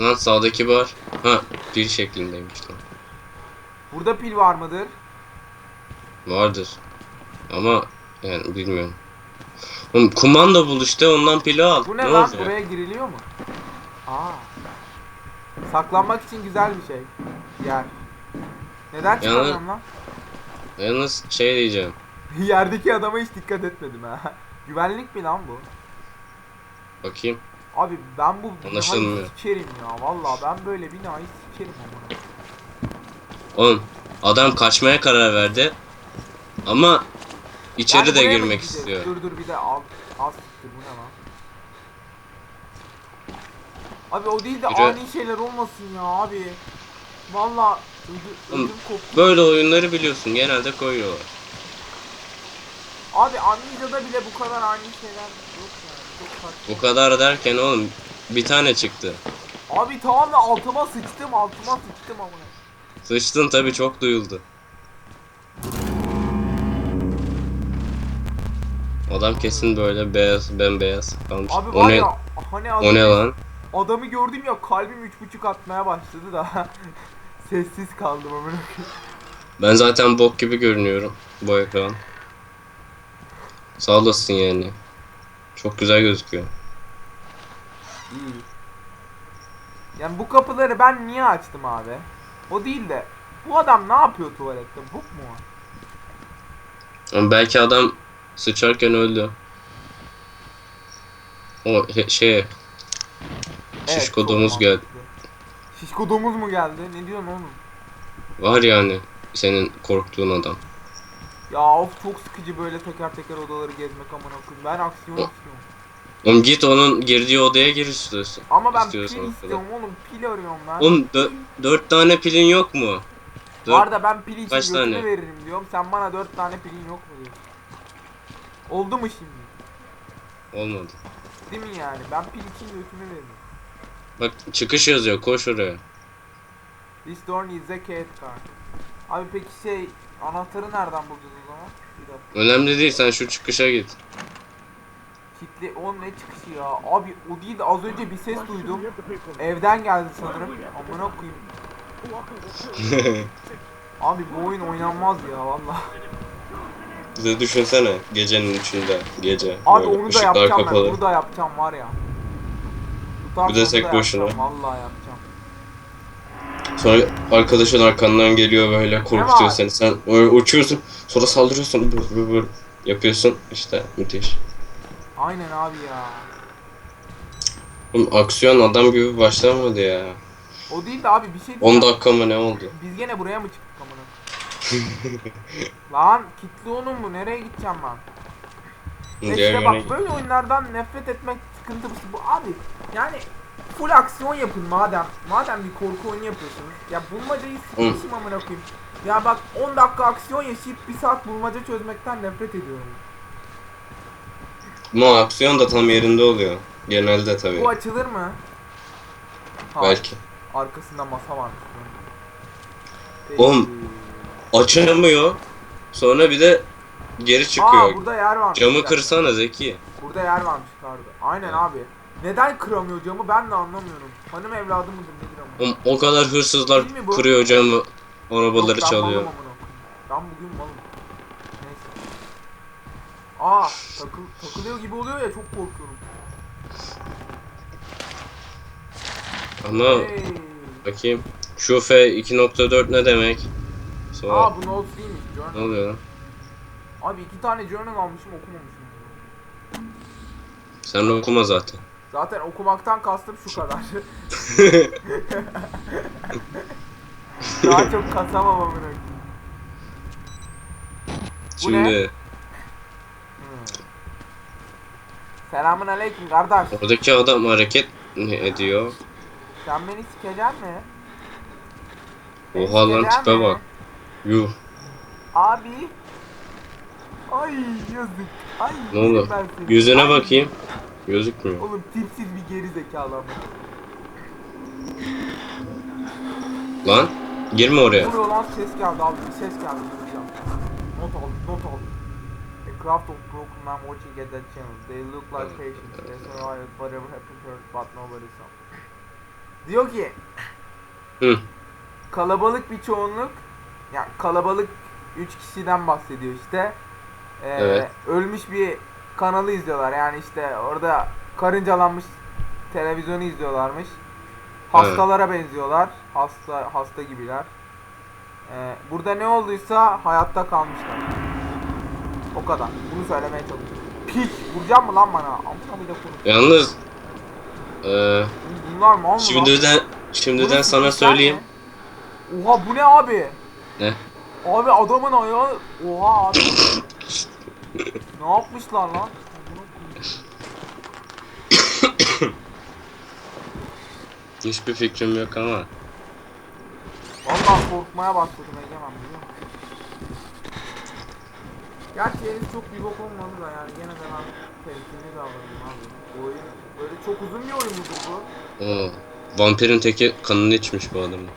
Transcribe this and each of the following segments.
Lan sağdaki bar. Ha pil şeklindeymiş lan. Burada pil var mıdır? Vardır. Ama yani bilmiyorum. Oğlum kumanda bul işte ondan pili al. Bu ne, ne lan? olacak? Buraya giriliyor mu? Aa. Saklanmak için güzel bir şey. Yer. Neden çıkamıyorum lan? Yalnız şey diyeceğim. Yerdeki adama hiç dikkat etmedim ha. Güvenlik mi lan bu? Bakayım. Abi ben bu binayı Anlaşılmıyor. sikerim ya. Vallahi ben böyle binayı sikerim ama. Oğlum adam kaçmaya karar verdi. Ama içeri de buraya mı girmek gideceğiz? istiyor. Dur dur bir de al. Az siktir bu ne lan? Abi o değil de Yürü. ani şeyler olmasın ya abi. Oğlum, ödüm koptu. Böyle oyunları biliyorsun genelde koyuyorlar. Abi Amnesia'da bile bu kadar ani şeyler yok Bu kadar derken oğlum bir tane çıktı. Abi tamam da altıma sıçtım altıma sıçtım ama. Sıçtın tabi çok duyuldu. Adam kesin böyle beyaz bembeyaz kalmış. Abi o ne, ya hani o ne adamı, lan? adamı gördüm ya kalbim üç buçuk atmaya başladı da sessiz kaldım amına. Ben zaten bok gibi görünüyorum bu ekran. Sağ olasın yani. Çok güzel gözüküyor. İyi. Yani bu kapıları ben niye açtım abi? O değil de bu adam ne yapıyor tuvalette? Bok mu? Ama belki adam sıçarken öldü. O he- şey Şişko çok domuz mantıklı. geldi. Şişko domuz mu geldi? Ne diyorsun oğlum? var yani senin korktuğun adam. Ya of çok sıkıcı böyle teker teker odaları gezmek amına koyayım. Ben aksiyon istiyorum. Oğlum git onun girdiği odaya gir istiyorsun. Ama ben istiyorsan pil istiyorum oğlum. Pil arıyorum ben. Oğlum dö- dört tane pilin yok mu? Dört- Var da ben pil için Kaç tane? veririm diyorum. Sen bana dört tane pilin yok mu diyorsun. Oldu mu şimdi? Olmadı. Değil mi yani? Ben pil için götümü veririm. Bak çıkış yazıyor koş oraya. This door needs a card. Abi peki şey anahtarı nereden bulacağız o zaman? Bir dakika. Önemli değil sen şu çıkışa git. Kitli o ne çıkışı ya? Abi o değil de az önce bir ses duydum. Evden geldi sanırım. Amına koyayım. Abi bu oyun oynanmaz ya valla. Bize düşünsene gecenin üçünde gece. Abi böyle onu da yapacağım kapalı. ben. Onu da yapacağım var ya. Tutarsam Bir de tek yapacağım, Vallahi yapacağım. Sonra arkadaşın arkandan geliyor böyle korkutuyor seni. Sen uçuyorsun sonra saldırıyorsun böyle, böyle, yapıyorsun işte müthiş. Aynen abi ya. Oğlum aksiyon adam gibi başlamadı ya. O değil de abi bir şey 10 diyeceğim. dakika mı ne oldu? Biz gene buraya mı çıktık amına? Lan kitli onun bu nereye gideceğim ben? Diğer işte bak böyle oyunlardan nefret etmek sıkıntı bu abi. Yani full aksiyon yapın madem. Madem bir korku oyunu yapıyorsunuz. Ya bulmacayı sıkmışım amına koyayım. Ya bak 10 dakika aksiyon yaşayıp 1 saat bulmaca çözmekten nefret ediyorum. Ama aksiyon da tam yerinde oluyor. Genelde tabii. Bu açılır mı? Hayır. Belki. Arkasında masa varmış. Peki. Oğlum, Açamıyor. Sonra bir de geri çıkıyor. Aa burada yer varmış. Camı kırsana Zeki. Burada yer varmış kardı. Aynen abi. Neden kıramıyor camı ben de anlamıyorum. Hanım evladı mıdır nedir ama. Oğlum, o kadar hırsızlar Değil mi bu? kırıyor camı. Arabaları ben çalıyor. malım amına koyayım. Ben bugün malım. Neyse. Aa takıl, takılıyor gibi oluyor ya çok korkuyorum. Ama Hey. bakayım. Şu F 2.4 ne demek? Sonra Aa bu notes değilmiş. ne Journal. oluyor lan? Abi iki tane journal almışım okumamışım. Sen okuma zaten. Zaten okumaktan kastım şu kadar. Daha çok kasamam amına koyayım. Ne? Şimdi Selamun aleyküm kardeş. oradaki adam hareket ediyor. Sen beni sikeceksin mi? Beni Oha lan tipe mi? bak. Yuh. Abi. Ay yazık. Ay. Ne oldu? ben seni. Yüzüne Ay. bakayım. Gözükmüyor. Oğlum tipsiz bir geri zekalı ama. Lan girme oraya. Ne oluyor lan ses geldi abi ses geldi. Not al, not al. A craft of broken watching at that channel. They look like patients. They survived whatever happened to her, but nobody saw. Diyor ki Hı. kalabalık bir çoğunluk yani kalabalık 3 kişiden bahsediyor işte. Ee, Evet. Ölmüş bir kanalı izliyorlar yani işte orada karıncalanmış televizyonu izliyorlarmış. Hastalara benziyorlar. Hasta hasta gibiler. Ee, burada ne olduysa hayatta kalmışlar. O kadar. Bunu söylemeye çalışıyorum. Piç vuracak mı lan bana? Amına bir de konuş. Yalnız eee Bunlar mı lan? şimdiden şimdiden Bunun sana söyleyeyim. ne? Oha bu ne abi? Ne? Abi adamın ayağı... Oha abi. ne yapmışlar lan? Hiçbir fikrim yok ama. Vallahi korkmaya başladım Egemen biliyor musun? Gerçi henüz çok bir bok olmadı da yani gene de ben temkinli davranayım abi. Bu oyun böyle çok uzun bir oyun mudur bu? Oo. Vampirin teki kanını içmiş bu adamın.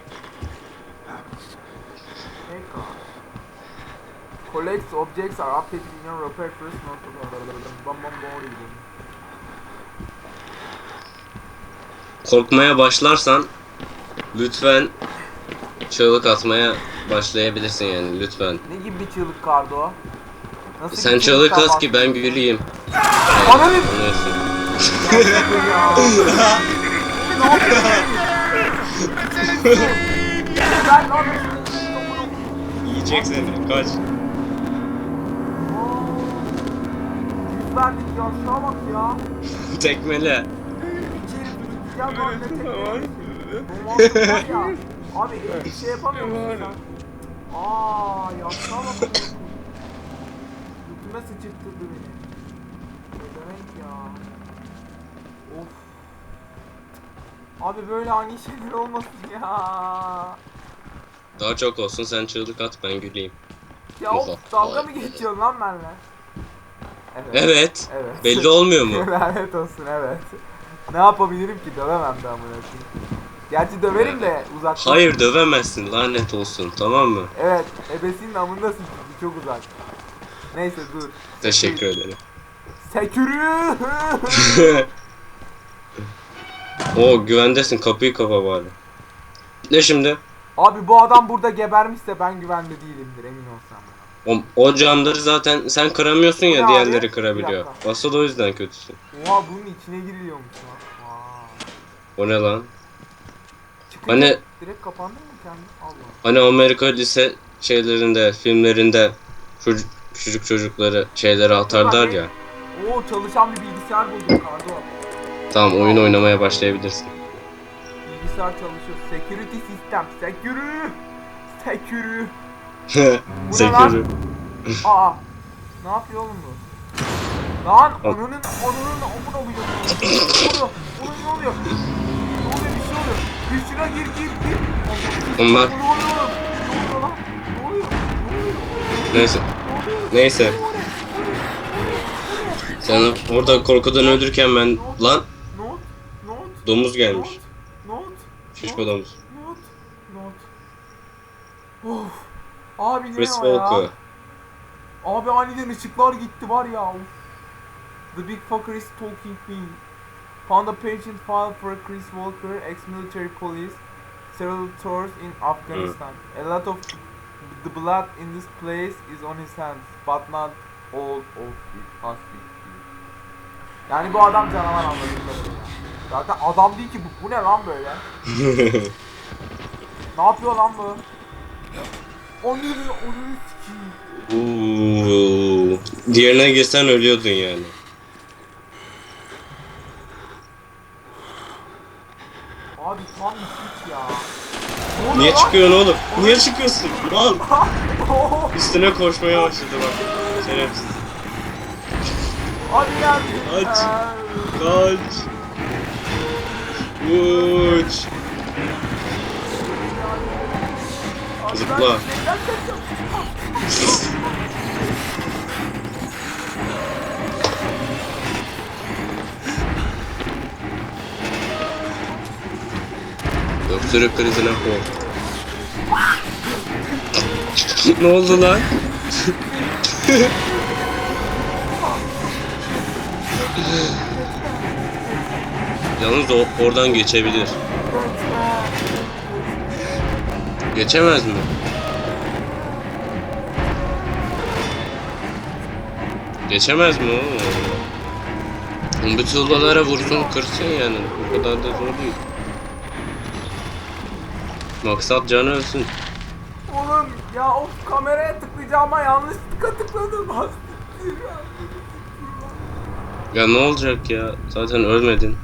Collects objects are updated in your repair first not bam bam bam Korkmaya başlarsan lütfen çığlık atmaya başlayabilirsin yani lütfen. Ne gibi bir çığlık kardı o? Nasıl Sen çığlık at ki ben güleyim. Bana ne? Yapıyorsun? Yiyecek seni kaç. Ya şuna bak ya. Tekmele. Ne teknolojisi. Romantik var ya. Abi bir şey yapamıyor musun sen? Aa ya şuna bak. Götüme sıçırttırdı beni. Ne demek ya? Of. Abi böyle ani şeyler olmasın ya. Daha çok olsun sen çığlık at ben güleyim. Ya of dalga mı geçiyorsun lan benimle? Evet. Evet. Evet. Belli olmuyor mu? Lanet olsun evet. Ne yapabilirim ki dövemem amına koyayım. Gerçi döverim de uzaktan. Hayır dövemezsin lanet olsun tamam mı? Evet, ebesinin amındasın çünkü çok uzak. Neyse dur. Teşekkür ederim. Sekürü. o güvendesin kapıyı kapa bari. Ne şimdi? Abi bu adam burada gebermişse ben güvende değilimdir emin ol sen bana. O, o camları zaten sen kıramıyorsun ya abi? diğerleri Bir kırabiliyor. dakika. Asıl o yüzden kötüsün. Oha bunun içine giriliyormuş lan. Vay. O ne lan? Çıkınca Hani- direkt kapandın mı kendin? Allah. Hani Amerika lise şeylerinde, filmlerinde çocuk, küçük çocukları şeylere atarlar ya. Oo çalışan bir bilgisayar buldum Kardo. Tamam oyun oynamaya başlayabilirsin. Bilgisayar çalışıyor. Security system. Security. Security. Zekeri. Aa. Ne yapıyor oğlum bu? Lan amına koyuyor. Ne oluyor? Oğlum ne oluyor? Ne oluyor bir şey oluyor. Şuna gir gir gir. Onlar- Ne oluyor oğlum? Ne oluyor lan? Ne oluyor? Ne oluyor? Neyse. Neyse. Sen orada korkudan öldürken ben lan domuz gelmiş. Not. Şişko domuz. Not. Not. Of. Abi ne Chris o ya? Walker. Abi aniden ışıklar gitti var ya. Of. The big fucker is talking me. Found a patient file for Chris Walker, ex-military police, several tours in Afghanistan. A lot of the blood in this place is on his hands, but not all of it has been. Yani bu adam canavar anladığım kadarıyla. Zaten adam değil ki bu. Bu ne lan böyle? Ne yapıyor lan bu? Onu onu sikeyim. Uuu. Diğerine girsen ölüyordun yani. Abi tam bir ya. Ne oluyor Niye lan? çıkıyorsun oğlum? Niye çıkıyorsun? Al. Üstüne koşmaya başladı bak. Şerefsiz. Hadi geldi. Aç. Ee, Kaç. Uç. Zıpla. Öksürük krizine kork. ne oldu lan? Yalnız o oradan geçebilir. Geçemez mi? Geçemez mi oğlum? Bu tuğlalara vursun kırsın yani. Bu kadar da zor değil. Maksat canı ölsün. Oğlum ya of kameraya tıklayacağıma yanlışlıkla tıkladım. Ya ne olacak ya? Zaten ölmedin.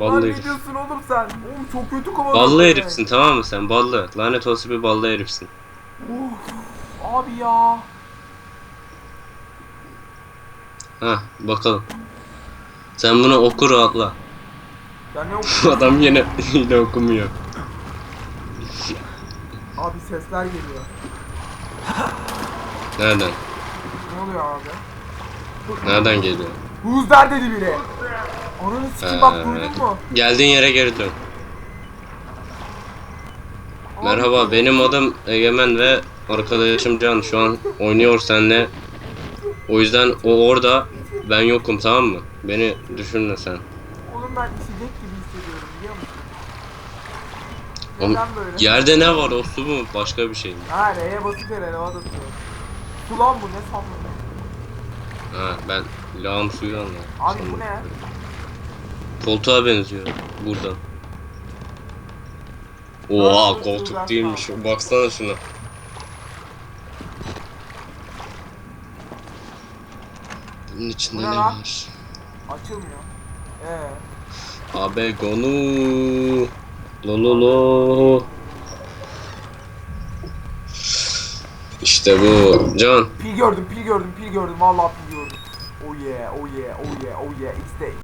Lan Ballı ne herif. diyorsun oğlum sen? Oğlum çok kötü kovaladın. Ballı beni. herifsin tamam mı sen? Ballı. Lanet olası bir ballı herifsin. Uf, abi ya. Ha bakalım. Sen bunu oku rahatla. Ya ne Bu oldu? adam yine yine okumuyor. abi sesler geliyor. Nereden? Ne oluyor abi? Nereden geliyor? Huzlar dedi biri. Ananı sikim bak duydun mu? Geldiğin yere geri dön. Merhaba benim adım Egemen ve arkadaşım Can şu an oynuyor seninle. O yüzden o orada ben yokum tamam mı? Beni düşünme sen. Oğlum ben içecek gibi hissediyorum biliyor musun? Oğlum, böyle? Yerde ne var o su mu başka bir şey mi? Ha R'ye basınca releva da tutuyor. Su lan bu ne sanmadın? Ha ben lağım suyu anladım. Abi bu ne? Koltuğa benziyor buradan. Oha Aa, koltuk değilmiş. Baksana şuna. Bunun içinde ne ne lan? var? Açılmıyor. Ee. Abe gonu. Lololo. İşte bu. Can. Pil gördüm, pil gördüm, pil gördüm. Vallahi pil gördüm. Oh yeah, oh yeah, oh yeah, oh yeah. It's day.